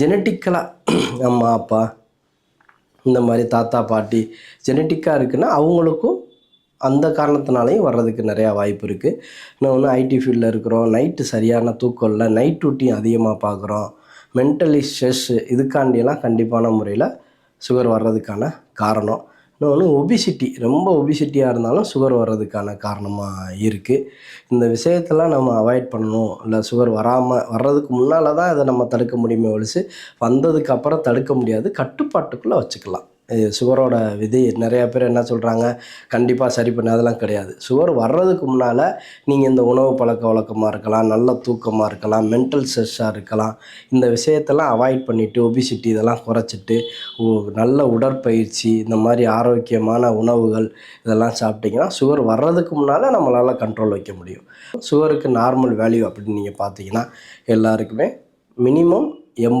ஜெனட்டிக்கலாக அம்மா அப்பா இந்த மாதிரி தாத்தா பாட்டி ஜெனட்டிக்காக இருக்குன்னா அவங்களுக்கும் அந்த காரணத்தினாலையும் வர்றதுக்கு நிறையா வாய்ப்பு இருக்குது இன்னும் ஒன்று ஐடி ஃபீல்டில் இருக்கிறோம். நைட்டு சரியான தூக்கம் இல்லை. நைட் டியூட்டியும் அதிகமாக பார்க்குறோம் மென்டலி ஸ்ட்ரெஸ்ஸு இதுக்காண்டியெல்லாம் கண்டிப்பான முறையில் சுகர் வர்றதுக்கான காரணம். இன்னொன்று ஒபிசிட்டி ரொம்ப ஒபிசிட்டியாக இருந்தாலும் சுகர் வர்றதுக்கான காரணமாக இருக்குது இந்த விஷயத்தெல்லாம் நம்ம அவாய்ட் பண்ணணும். இல்லை சுகர் வராமல் வர்றதுக்கு முன்னால் தான் இதை நம்ம தடுக்க முடியுமே ஒழிச்சு வந்ததுக்கு அப்புறம் தடுக்க முடியாது. கட்டுப்பாட்டுக்குள்ளே வச்சுக்கலாம். சுகரோட விதி. நிறையா பேர் என்ன சொல்கிறாங்க கண்டிப்பாக சரி பண்ண. அதெல்லாம் கிடையாது. சுகர் வர்றதுக்கு முன்னால் நீங்கள் இந்த உணவு பழக்க வழக்கமாக இருக்கலாம் நல்ல தூக்கமாக இருக்கலாம் மென்டல் ஸ்ட்ரெஸ்ஸாக இருக்கலாம். இந்த விஷயத்தெல்லாம் அவாய்ட் பண்ணிவிட்டு ஒபிசிட்டி இதெல்லாம் குறைச்சிட்டு ஓ- நல்ல உடற்பயிற்சி இந்த மாதிரி ஆரோக்கியமான உணவுகள் இதெல்லாம் சாப்பிட்டிங்கன்னா சுகர் வர்றதுக்கு முன்னால் நம்மளால் கண்ட்ரோல் வைக்க முடியும். சுகருக்கு நார்மல் வேல்யூ அப்படின்னு நீங்கள் பார்த்தீங்கன்னா எல்லாருக்குமே மினிமம்